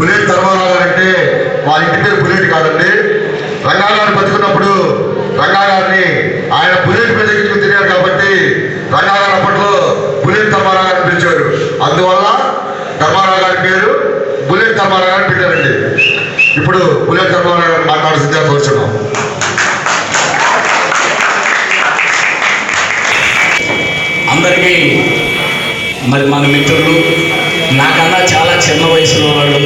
Bullet Dharmarao అంటే వాళ్ళ ఇంటి పేరు బుల్లెట్ కాదండి. రంగారావు బతుకున్నప్పుడు రంగారావుని ఆయన బుల్లెట్ మీద తిరిగారు కాబట్టి రంగారావు అప్పట్లో బుల్లెట్ ధర్మారావు గారిని పిలిచారు. అందువల్ల ధర్మారావు గారి పేరు బుల్లెట్ ధర్మారావు గారు పెట్టారండి. ఇప్పుడు బుల్లెట్ ధర్మారావు గారు మాట్లాడాల్సిందిగా కోరుచున్నాం అందరికీ మరి మన మిత్రులు నాకన్నా చిన్న వయసులో వాళ్ళు.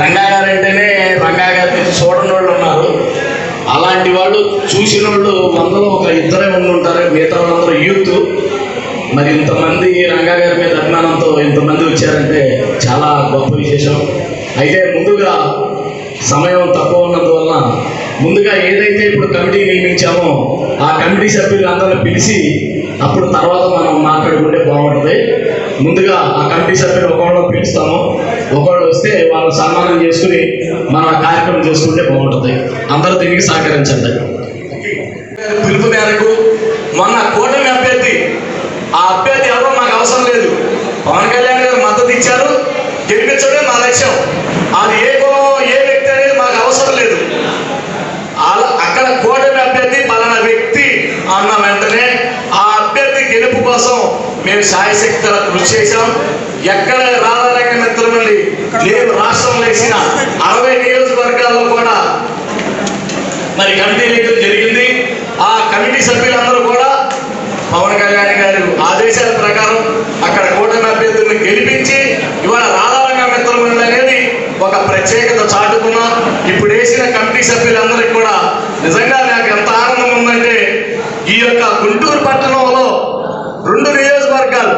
రంగా గారు అంటేనే రంగా గారిని చూడని వాళ్ళు ఉన్నారు. అలాంటి వాళ్ళు చూసిన వాళ్ళు వందలో ఒక ఇద్దరే ఉండి ఉంటారు మిగతా వాళ్ళందరూ యూత్. మరి ఇంతమంది రంగా గారి మీద అభిమానంతో ఇంతమంది వచ్చారంటే చాలా గొప్ప విశేషం. అయితే ముందుగా సమయం తక్కువ ఉన్నందువలన ముందుగా ఏదైతే ఇప్పుడు కమిటీ నియమించామో ఆ కమిటీ సభ్యులందరినీ పిలిచి అప్పుడు తర్వాత మనం మాట్లాడుకుంటే బాగుంటుంది. ముందుగా ఆ కమిటీ సభ్యులు ఒకళ్ళు పిలుస్తాము. ఒకళ్ళు వస్తే వాళ్ళు సన్మానం చేసుకుని మన కార్యక్రమం చేసుకుంటే బాగుంటుంది. అందరూ దీనికి సహకరించండి. పిలుపు మేరకు మొన్న కూటమి అభ్యర్థి ఆ అభ్యర్థి ఎవరో మాకు అవసరం లేదు. పవన్ కళ్యాణ్ గారు మద్దతు ఇచ్చారు. గెలిపించడమే మా లక్ష్యం. అది ఏ కులం ఏ వ్యక్తి అనేది మాకు అవసరం లేదు. అక్కడ కూటమి అభ్యర్థి పలానా వ్యక్తి అన్న వెంటనే ఆ అభ్యర్థి గెలుపు కోసం మేము శాయశక్తుల కృషి చేశాం. ఎక్కడ రాధారంగ మిత్రమండి నేను రాష్ట్రంలో వేసిన అరవై నియోజకవర్గాల్లో కూడా మరి కమిటీ ఎన్నికలు జరిగింది. ఆ కమిటీ సభ్యులందరూ కూడా పవన్ కళ్యాణ్ గారి ఆదేశాల ప్రకారం అక్కడ కూటమి అభ్యర్థులను గెలిపించి ఇవాళ రాధారంగ మిత్రమండలి అనేది ఒక ప్రత్యేకత చాటుకున్నాం ఇప్పుడు వేసిన కమిటీ సభ్యులందరికీ కూడా నిజంగా నాకు ఎంత ఆనందం ఉందంటే ఈ యొక్క గుంటూరు పట్టణంలో రెండు నియోజకవర్గాలు.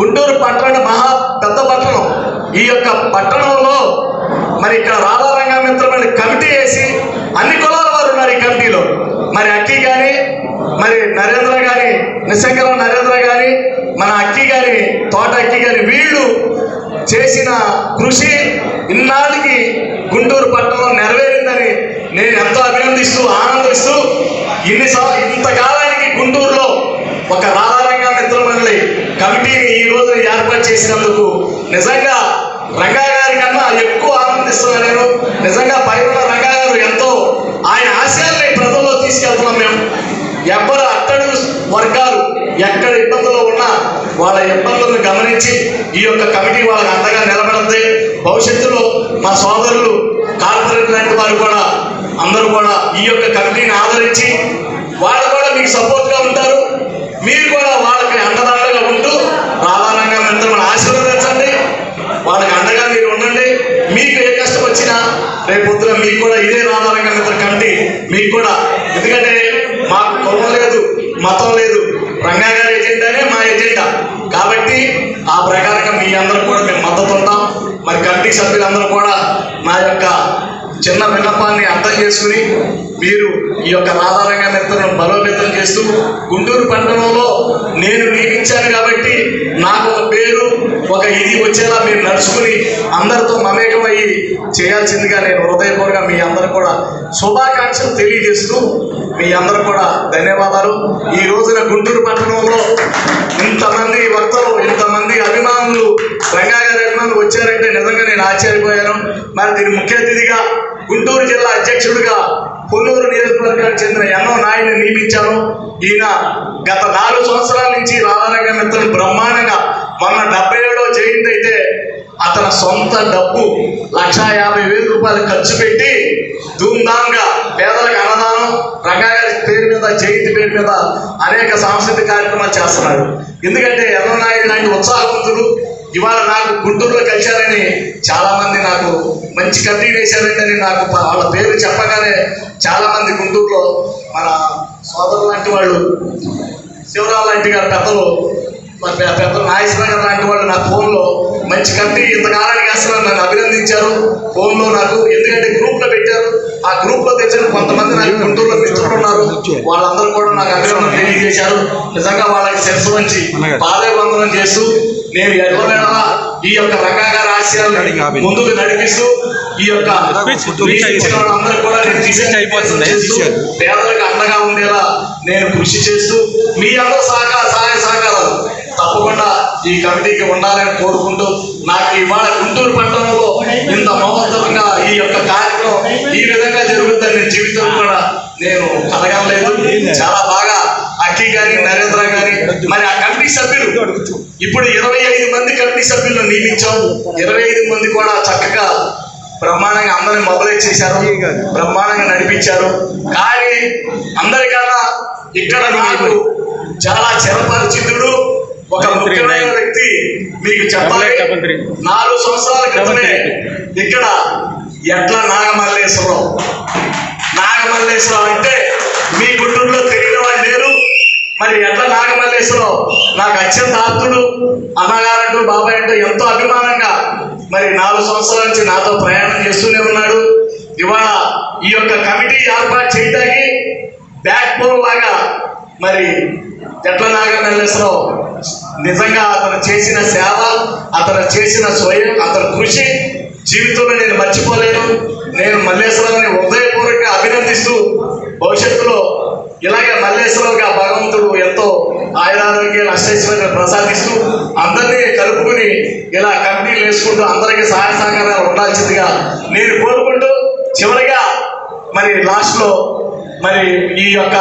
గుంటూరు పట్టణ మహా పెద్ద పట్టణం. ఈ యొక్క పట్టణంలో మరి ఇక్కడ రాధారంగ మిత్రమైన కమిటీ వేసి అన్ని కులాల వారు ఉన్నారు ఈ కమిటీలో. మరి అక్కి కానీ మరి నరేంద్ర గాని నిశంకర నరేంద్ర గాని మన అక్కి గాని తోట అక్కి గాని వీళ్ళు చేసిన కృషి ఇన్నాళ్ళకి గుంటూరు పట్టణంలో నెరవేరిందని నేను ఎంతో అభినందిస్తూ ఆనందిస్తూ ఇన్ని సం- ఇంతకాలానికి గుంటూరులో ఒక రాధారంగ మండలి కమిటీని ఈ రోజు ఏర్పాటు చేసినందుకు నిజంగా రంగా గారి కన్నా ఎక్కువ ఆనందిస్తున్నా నేను నిజంగా పైన రంగా గారు ఎంతో ఆయన ఆశయాల్ని ప్రజల్లో తీసుకెళ్తున్నాం మేము. ఎవ్వరు అట్టడుగు వర్గాలు ఎక్కడ ఇబ్బందులు ఉన్నా వాళ్ళ ఇబ్బందులను గమనించి ఈ యొక్క కమిటీ వాళ్ళకి అంతగా నిలబడుతుంది భవిష్యత్తులో మా సోదరులు కార్పొరేట్ లాంటి వారు కూడా అందరూ కూడా ఈ యొక్క కమిటీని ఆదరించి వాళ్ళు కూడా మీకు సపోర్ట్గా ఉంటారు. మీరు కూడా వాళ్ళకి అండదండగా ఉంటూ రాధారంగా మిత్రులను ఆశీర్వదించండి వాళ్ళకి అండగా మీరు ఉండండి. మీకు ఏ కష్టం వచ్చినా రేపు పొద్దున మీకు కూడా ఇదే రాధారంగ కంటి మీకు కూడా. ఎందుకంటే మాకు కులం లేదు మతం లేదు. రంగా గారి ఎజెండానే మా ఎజెండా. కాబట్టి ఆ ప్రకారంగా మీ అందరూ కూడా మేము మద్దతు ఉంటాం. మరి కమిటీ సభ్యులందరూ కూడా మా యొక్క చిన్న విన్నపాన్ని అర్థం చేసుకుని మీరు ఈ యొక్క రాధారంగ మిత్రులను బలోపేతం చేస్తూ గుంటూరు పట్టణంలో నేను నియమించాను కాబట్టి నాకు ఒక పేరు ఒక ఇది వచ్చేలా మీరు నడుచుకుని అందరితో మమేకమయ్యి చేయాల్సిందిగా నేను హృదయపూర్వక మీ అందరూ కూడా శుభాకాంక్షలు తెలియజేస్తూ మీ అందరు కూడా ధన్యవాదాలు. ఈ రోజున గుంటూరు పట్టణంలో ఇంతమంది రంగా గారు అభిమానులు వచ్చారంటే నిజంగా నేను ఆశ్చర్యపోయాను. మరి దీని ముఖ్య అతిథిగా గుంటూరు జిల్లా అధ్యక్షుడిగా పొన్నూరు నియోజకవర్గానికి చెందిన ఎన్నో నాయుడిని నియమించాను. ఈయన గత నాలుగు సంవత్సరాల నుంచి రాధారంగ మిత్రులు బ్రహ్మాండంగా మొన్న డెబ్బై ఏడో జయంతి అయితే అతని సొంత డబ్బు లక్ష యాభై వేల రూపాయలు ఖర్చు పెట్టి ధూమ్ధామ్గా పేదలకు అన్నదానం రంగా పేరు మీద జయంతి పేరు మీద అనేక సాంస్కృతిక కార్యక్రమాలు చేస్తున్నాడు. ఎందుకంటే ఎన్నో నాయుడు లాంటి ఉత్సాహవంతుడు ఇవాళ నాకు గుంటూరులో కలిశారని చాలా మంది నాకు మంచి కమిటీ వేశారంటే నాకు వాళ్ళ పేరు చెప్పగానే చాలా మంది గుంటూరులో మన సోదరు లాంటి వాళ్ళు శివరావు లాంటి గారు పెద్దలు మరి పె- నాగేశ్వర గారు లాంటి వాళ్ళు నా ఫోన్లో మంచి కమిటీ ఇంతకాలానికి అసలు నన్ను అభినందించారు. ఫోన్లో నాకు ఎందుకంటే గ్రూప్లో పెట్టారు. ఆ గ్రూప్లో తెచ్చిన కొంతమంది నాకు గుంటూరులో మిత్రులు ఉన్నారు వాళ్ళందరూ కూడా నాకు అభినందన తెలియజేశారు. నిజంగా వాళ్ళకి శిరస్సు వంచి పాదవందనం చేస్తూ నేను ఎడవలేడలా ఈ యొక్క రంగా గారి ఆశయాలను ముందుకు నడిపిస్తూ ఈ యొక్క వాళ్ళందరూ కూడా నేను పేదలకు అండగా ఉండేలా నేను కృషి చేస్తూ మీ అందరూ సహకార సహాయ సహకారాలు తప్పకుండా ఈ కమిటీకి ఉండాలని కోరుకుంటూ నాకు ఇవాళ గుంటూరు పట్టణంలో ఇంత మహోత్సవంగా ఈ యొక్క కార్యక్రమం ఈ విధంగా జరుగుతుందని నేను జీవితం కూడా నేను కలగలేదు చాలా బాగా అక్కి గారి నరేంద్ర గారి మరి ఆ కమిటీ సభ్యులు ఇప్పుడు ఇరవై ఐదు మంది కమిటీ సభ్యులను నియమించాం ఇరవై ఐదు మంది కూడా చక్కగా బ్రహ్మాండంగా అందరిని మొబలైజ్ చేశారు బ్రహ్మాండంగా నడిపించారు. కానీ అందరికన్నా ఇక్కడ నాకు చాలా చిరపరిచితుడు ఒక ముఖ్యమైన వ్యక్తి మీకు చెప్పాలి. నాలుగు సంవత్సరాల క్రితమే ఇక్కడ ఎట్ల నాగమల్లేశ్వరం. నాగమల్లేశ్వరం అంటే మీ గుంటూరులో తెలియని వాళ్ళు లేరు. మరి ఎట్ల నాగమల్లేశ్వరం నాకు అత్యంత ఆప్తుడు అన్నగారంటూ బాబాయ్ అంటూ ఎంతో అభిమానంగా మరి నాలుగు సంవత్సరాల నుంచి నాతో ప్రయాణం చేస్తూనే ఉన్నాడు. ఇవాళ ఈ యొక్క కమిటీ ఏర్పాటు చేయడానికి బ్యాక్ బోన్ లాగా మరి ఎట్ల నాగమల్లేశ్వరం నిజంగా అతను చేసిన సేవ అతను చేసిన స్వయం అతని కృషి జీవితంలో నేను మర్చిపోలేను. నేను మల్లేశ్వరావుని హృదయపూర్వకంగా అభినందిస్తూ భవిష్యత్తులో ఇలాగే మల్లేశ్వరరావుగా భగవంతుడు ఎంతో ఆయురారోగ్యాలు అష్టైశ్వర్యాలు ప్రసాదిస్తూ అందరినీ కలుపుకుని ఇలా కమిటీలు వేసుకుంటూ అందరికీ సహాయ సహకారాలు ఉండాల్సిందిగా నేను కోరుకుంటూ చివరిగా మరి లాస్ట్లో మరి ఈ యొక్క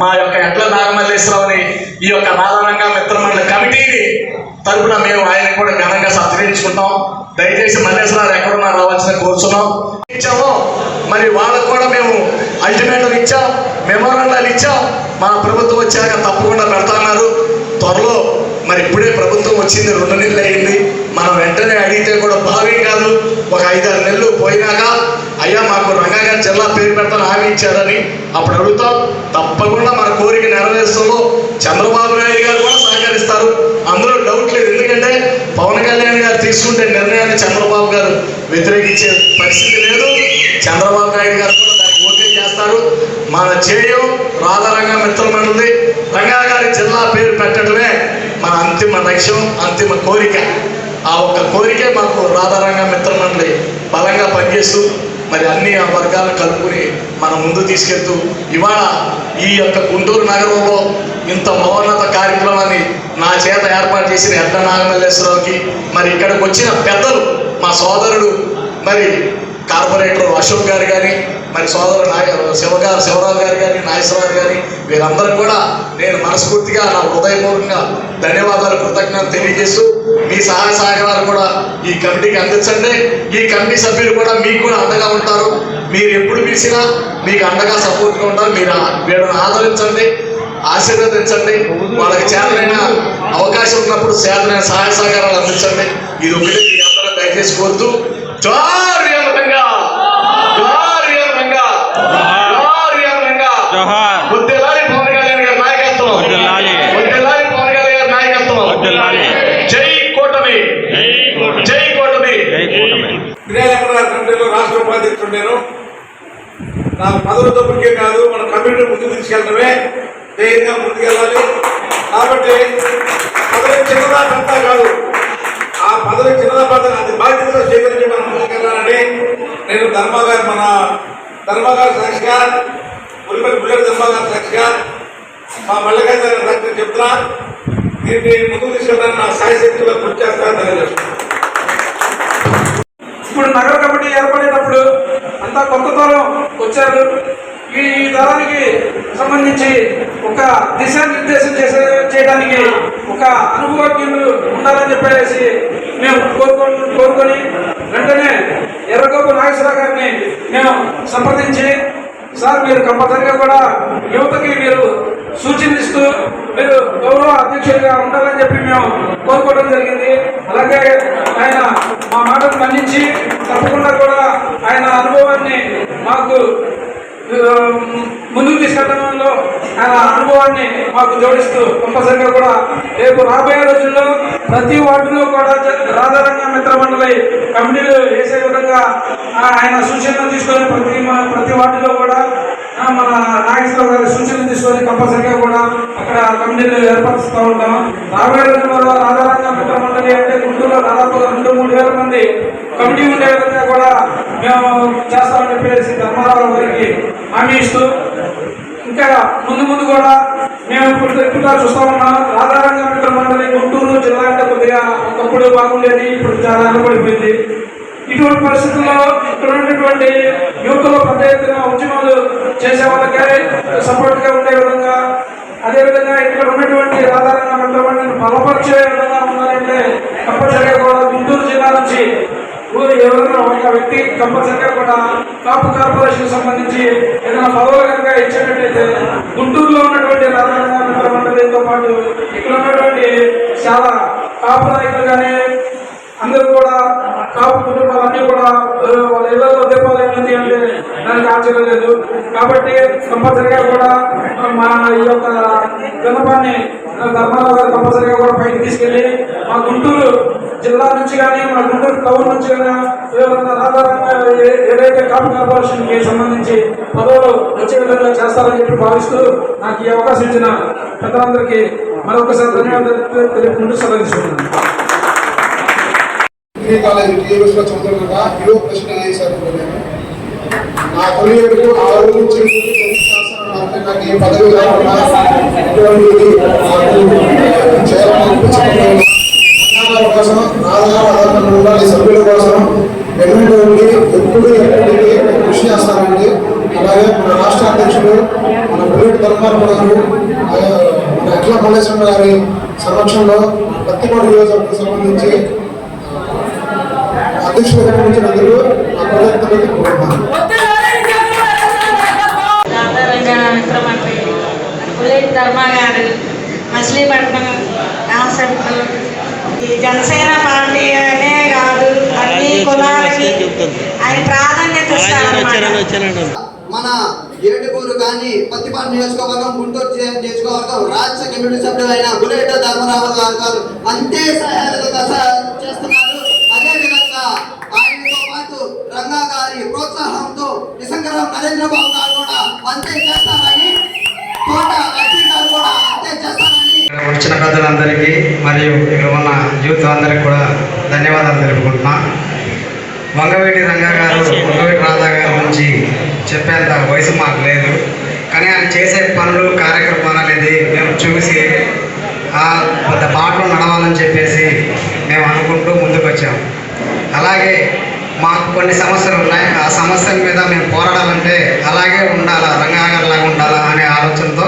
మా యొక్క ఎట్ల నాగమల్లేశ్వరరావుని ఈ యొక్క నాదరంగ మిత్రమండలి కమిటీని తరపున మేము ఆయన కూడా ఘనంగా సత్కరించుకుంటాం దయచేసి మల్లేశ్వరరావు ఎక్కడున్నా రావాల్సిన కోరుచున్నాం. ఇచ్చామో. మరి వాళ్ళకు కూడా మేము అల్టిమేటం ఇచ్చాం. మెమోరాండాలు ఇచ్చాం. మా ప్రభుత్వం వచ్చాక తప్పకుండా పెడతాన్నారు త్వరలో మరి ఇప్పుడే ప్రభుత్వం వచ్చింది. రెండు నెలలు అయింది. మనం వెంటనే అడిగితే కూడా భావ్యం కాదు. ఒక ఐదారు నెలలు పోయినాక అయ్యా మాకు రంగాగారి జిల్లా పేరు పెడతాను హామీ ఇచ్చారని అప్పుడు అడుగుతాం. తప్పకుండా మన కోరిక నెరవేర్చడంలో చంద్రబాబు నాయుడు గారు కూడా సహకరిస్తారు. అందులో డౌట్ లేదు. ఎందుకంటే పవన్ కళ్యాణ్ గారు తీసుకుంటే నిర్ణయాన్ని చంద్రబాబు గారు వ్యతిరేకించే పరిస్థితి లేదు. చంద్రబాబు నాయుడు గారు కూడా దానికి ఓకే చేస్తారు. మన చేయం రాధారంగ మిత్రమండలి రంగా గారి జిల్లా పేరు పెట్టడమే మన అంతిమ లక్ష్యం అంతిమ కోరిక. ఆ ఒక్క కోరికే మాకు రాధారంగ మిత్రమండలి బలంగా పనిచేస్తూ మరి అన్ని ఆ వర్గాలను కలుపుకుని మనం ముందు తీసుకెళ్తూ ఇవాళ ఈ యొక్క గుంటూరు నగరంలో ఇంత మౌనత కార్యక్రమాన్ని నా చేత ఏర్పాటు చేసిన ఎడ్డ నాగమల్లేశ్వరరావుకి మరి ఇక్కడికి వచ్చిన పెద్దలు మా సోదరుడు మరి కార్పొరేటర్ అశోక్ గారు కానీ మరి సోదరు నాయ శివగారు శివరావు గారు కానీ నాగేశ్వరరావు గారి వీరందరూ కూడా నేను మనస్ఫూర్తిగా నా హృదయపూర్వకంగా ధన్యవాదాలు కృతజ్ఞతలు తెలియజేస్తూ మీ సహాయ సహకారాలు కూడా ఈ కమిటీకి అందించండి. ఈ కమిటీ సభ్యులు కూడా మీకు కూడా అండగా ఉంటారు. మీరు ఎప్పుడు పిలిచినా మీకు అండగా సపోర్ట్గా ఉంటారు. మీరు వీళ్ళని ఆదరించండి ఆశీర్వదించండి. వాళ్ళకి చేతనైన అవకాశం ఉన్నప్పుడు చేతనైన సహాయ సహకారాలు అందించండి. ఇది ఒకటి మీ అందరూ దయచేసి కోరుతూ జోహార్ రంగా జోహార్ రంగా జోహార్ రంగా జోహార్ వద్దెలాలి పవన్ కళ్యాణ్ గారి నాయకత్వం వర్ధిల్లాలి. వద్దెలాలి పవన్ కళ్యాణ్ గారి నాయకత్వం వర్ధిల్లాలి. జై కూటమి జై కూటమి జై కూటమి విజయనగరం గారి కమిటీలో రాష్ట్ర ఉపాధ్యక్షుడు నేను నాకు పదవులతో ముఖ్యం కాదు మన కమ్యూనిటీ ముందుకు తీసుకెళ్ళడమే ధైర్యంగా ముందుకెళ్ళాలి. కాబట్టి పదవి చిన్నదా పెద్ద కాదు. ఆ పదవి చిన్నదా పెద్ద అది బాధ్యతగా స్వీకరించి మనం ముందుకెళ్ళాలని నేను ధర్మగారు మన ధర్మగారు సాక్షిగా ఉల్లిపల్లి బుల్లెట్ ధర్మగారు సాక్షిగా మా మల్లగారి సాక్షిగా చెప్తున్నా. దీన్ని ముందుకు తీసుకెళ్ళడానికి నా సాయి శక్తిలో కృషి చేస్తానని తెలియజేస్తున్నాను. ఇప్పుడు నగర కమిటీ ఏర్పడినప్పుడు అంతా కొత్త తరం వచ్చారు. ఈ ఈ తరానికి సంబంధించి ఒక దిశానిర్దేశం చేసే చేయడానికి ఒక అనుభవజ్ఞులు ఉండాలని చెప్పేసి మేము కోరుకొని కోరుకొని వెంటనే ఎర్రగోపు నాగేశ్వర గారిని మేము సంప్రదించి సార్ మీరు కంపల్సరిగా కూడా యువతకి మీరు సూచనలు ఇస్తూ మీరు గౌరవ అధ్యక్షుడిగా ఉండాలని చెప్పి మేము కోరుకోవడం జరిగింది. అలాగే ఆయన మా మాటను మన్నించి తప్పకుండా కూడా ఆయన అనుభవాన్ని మాకు ముందుకు తీసుకెళ్ళడంలో ఆయన అనుభవాన్ని మాకు జోడిస్తూ కంపల్సరిగా కూడా రేపు రాబోయే రోజుల్లో ప్రతి వార్డులో కూడా రాధారంగ మిత్ర మండలి కమిటీలు వేసే విధంగా ఆయన సూచనలు తీసుకొని ప్రతి మా- ప్రతి వార్డులో కూడా మన నాగేశ్వరరావు గారి సూచనలు తీసుకొని కంపల్సరిగా కూడా అక్కడ కమిటీలు ఏర్పరుస్తూ ఉంటాం. రాబోయే రోజుల్లో రాధారంగ మిత్ర మండలి అంటే గుంటూరులో దాదాపు రెండు మూడు వేల మంది కమిటీ ఉండే విధంగా కూడా మేము చేస్తామని చెప్పేసి ధర్మారావు గారికి హామీ ఇస్తూ ఇంకా ముందు ముందు కూడా మేము ఇప్పుడు ఎక్కువగా చూస్తా ఉన్నాం. రాధారంగా మిత్ర మండలి గుంటూరు జిల్లా అంటే కొద్దిగా ఒకప్పుడు బాగుండేది ఇప్పుడు చాలా అనుకూలిపోయింది ఇటువంటి పరిస్థితుల్లో ఇక్కడ ఉన్నటువంటి యువతలో పెద్ద ఎత్తున ఉద్యమాలు చేసే వాళ్ళకే సపోర్ట్గా ఉండే విధంగా అదేవిధంగా ఇక్కడ ఉన్నటువంటి రాధారణ మిత్ర బలపరిచే విధంగా ఉన్నారంటే తప్పనిసరిగా కూడా గుంటూరు జిల్లా నుంచి ఊరు ఎవరైనా ఒక వ్యక్తి కంపల్సరిగా కూడా కాపు కార్పొరేషన్ సంబంధించి ఏదైనా పదవులు కనుక గుంటూరులో ఉన్నటువంటి రాధారణ మిత్ర మండలితో పాటు ఇక్కడ ఉన్నటువంటి చాలా కాపు నాయకులు కానీ కాపు కుటుంబాలన్నీ కూడా వాళ్ళ ఇళ్ళలో దీపాలు ఏమిటి అంటే దానికి ఆశ్చర్యం లేదు కాబట్టి కంపల్సరిగా కూడా మా ఈ యొక్క విన్నపాన్ని ధర్మారావు గారు కంపల్సరిగా కూడా పైకి తీసుకెళ్ళి మా గుంటూరు జిల్లా నుంచి కానీ మా గుంటూరు టౌన్ నుంచి కానీ ఎవరైనా ఆధారంగా ఏదైతే కాపు కార్పొరేషన్కి సంబంధించి పదవులు వచ్చే విధంగా చేస్తారని చెప్పి భావిస్తూ నాకు ఈ అవకాశం ఇచ్చిన పెద్దలందరికీ మరొకసారి ధన్యవాదాలు తెలుపుకుంటూ సెలవు డిగ్రీ కాలేజ్ టీఎస్లో చదువుతుండగా యువ ప్రశ్న చేశారు నా తొలియేడుకు ఆ రోజు నుంచి నాకు ఈ పదవి రాకుండా కోసం ఆధార ఆధారంగా ఉండాలి సభ్యుల కోసం వెన్నుండి ఉండి ఎప్పుడు ఎప్పటికీ కృషి చేస్తానండి అలాగే మన రాష్ట్ర అధ్యక్షుడు మన బుల్లెట్ ధర్మారావు గారు మన అఖిల మల్లేశ్వర గారి సమక్షంలో పత్తిపాడు నియోజకవర్గం సంబంధించి అధ్యక్షులు ఆ కోరుతున్నాను మచిలీపట్నం కాన్సెప్ట్ ఈ జనసేన పార్టీ అనే కాదు అన్ని కులాలకి ఆయన ప్రాధాన్యత మన ఏడుగురు కానీ పత్తిపాడు నియోజకవర్గం గుంటూరు నియోజకవర్గం రాజ్య కమిటీ సభ్యులైన బుల్లెట్ ధర్మరావు గారు అంతే సహాయాలుగా చేస్తున్నారు అదే విధంగా ఆయనతో పాటు రంగా గారి ప్రోత్సాహంతో నిసంగరం నరేంద్ర బాబు గారు కూడా అంతే చేస్తారని కోట అఖిల్ గారు కూడా అంతే చేస్తారని. వచ్చిన ప్రజలందరికీ మరియు ఇక్కడ ఉన్న యూత్ అందరికీ కూడా ధన్యవాదాలు తెలుపుకుంటున్నా. వంగవేటి రంగా గారు వంగవేటి రాధా గారి గురించి చెప్పేంత వయసు మాకు లేదు. కానీ ఆయన చేసే పనులు కార్యక్రమాలు అనేది మేము చూసి ఆ పెద్ద బాటలో నడవాలని చెప్పేసి మేము అనుకుంటూ ముందుకు వచ్చాము అలాగే మాకు కొన్ని సమస్యలు ఉన్నాయి. ఆ సమస్యల మీద మేము పోరాడాలంటే అలాగే ఉండాలా రంగా గారిలాగా ఉండాలా అనే ఆలోచనతో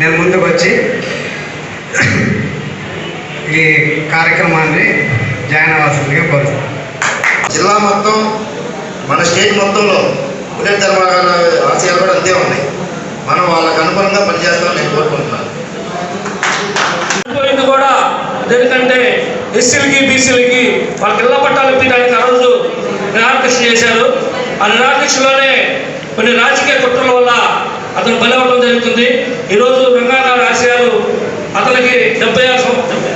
నేను ముందుకు వచ్చి ఈ కార్యక్రమాన్ని జాయిన్ అవ్వాల్సిందిగా కోరుతున్నాను జిల్లా మొత్తం మన స్టేట్ మొత్తంలో బుల్లెట్ ధర్మాగాల ఆశయాలు కూడా అంతే ఉన్నాయి. మనం వాళ్ళకు అనుగుణంగా పనిచేస్తామని నేను కోరుకుంటున్నాను. పోయింది కూడా ఎందుకంటే ఎస్సీలకి బీసీలకి వాళ్ళకి ఇళ్ళ పట్టాలు ఇప్పించడానికి ఆ రోజు నిరాకృష్ణ చేశారు. ఆ నిరాకృష్ణలోనే కొన్ని రాజకీయ కుట్రల వల్ల అతను బలవడం జరుగుతుంది. ఈరోజు రంగాగారి ఆశయాలు అతనికి డెబ్బై ఆరు సంవత్సరం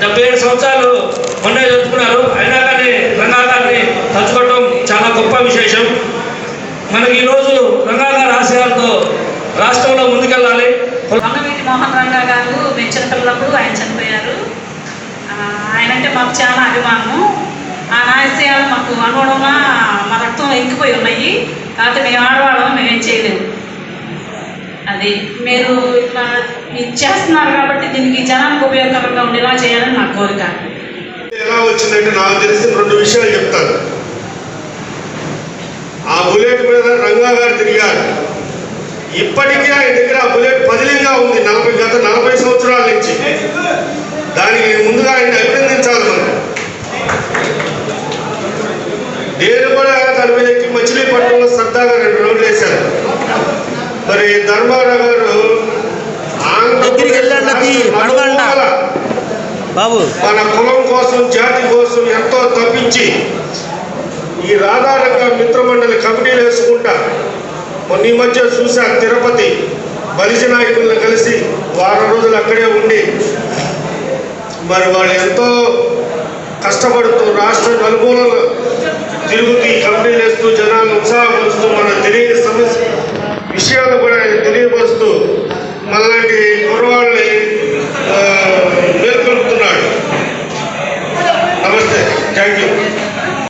డెబ్బై ఏడు సంవత్సరాలు మొన్న జరుపుకున్నారు. అయినా కానీ రంగాగారిని తలుచుకోవడం చాలా గొప్ప విశేషం. మనకి ఈరోజు రంగాగారి ఆశయాలతో రాష్ట్రంలో ముందుకెళ్ళాలి. వంగవీటి మోహన్ రంగా గారు మేము చిన్నపిల్లప్పుడు ఆయన చనిపోయారు. ఆయనంటే మాకు చాలా అభిమానము. ఆ రహస్యాలు మాకు అనుగుణంగా మా రక్తంలో ఇంకిపోయి ఉన్నాయి. కాబట్టి మేము ఆడవాళ్ళం మేమేం చేయలేము. అది మీరు ఇట్లా ఇది చేస్తున్నారు కాబట్టి దీనికి జనానికి ఉపయోగకరంగా ఉండేలా చేయాలని నా కోరిక. ఎలా వచ్చిందంటే నాకు తెలిసిన రెండు విషయాలు చెప్తాను ఆ బుల్లెట్ మీద రంగా గారు తిరిగారు. ఇప్పటికీ ఆయన దగ్గర ఆ బుల్లెట్ పదిలింగా ఉంది. నలభై గత నలభై సంవత్సరాల నుంచి. దానికి ముందుగా ఆయన అభినందించాలి మనం నేను కూడా దాని మీద ఎక్కి మచిలీపట్నంలో సరదాగా రెండు రోజులు వేశాను. మరి ధర్మారావు గారు బాబు. మన కులం కోసం జాతి కోసం ఎంతో తప్పించి ఈ రాధారంగ మిత్రమండలి కమిటీలు వేసుకుంటా మొన్న ఈ మధ్య చూసా తిరుపతి బలిజ నాయకులను కలిసి వారం రోజులు అక్కడే ఉండి మరి వాళ్ళు ఎంతో కష్టపడుతూ రాష్ట్ర నలుమూలల తిరుగుతూ ఈ కంపెనీలు వేస్తూ జనాలను ఉత్సాహపరుస్తూ మన తెలియని సమస్య విషయాలు కూడా ఆయన తెలియపరుస్తూ మనలాంటి కుర్రవాళ్ళని మేల్కొల్పుతున్నాడు. నమస్తే. Thank you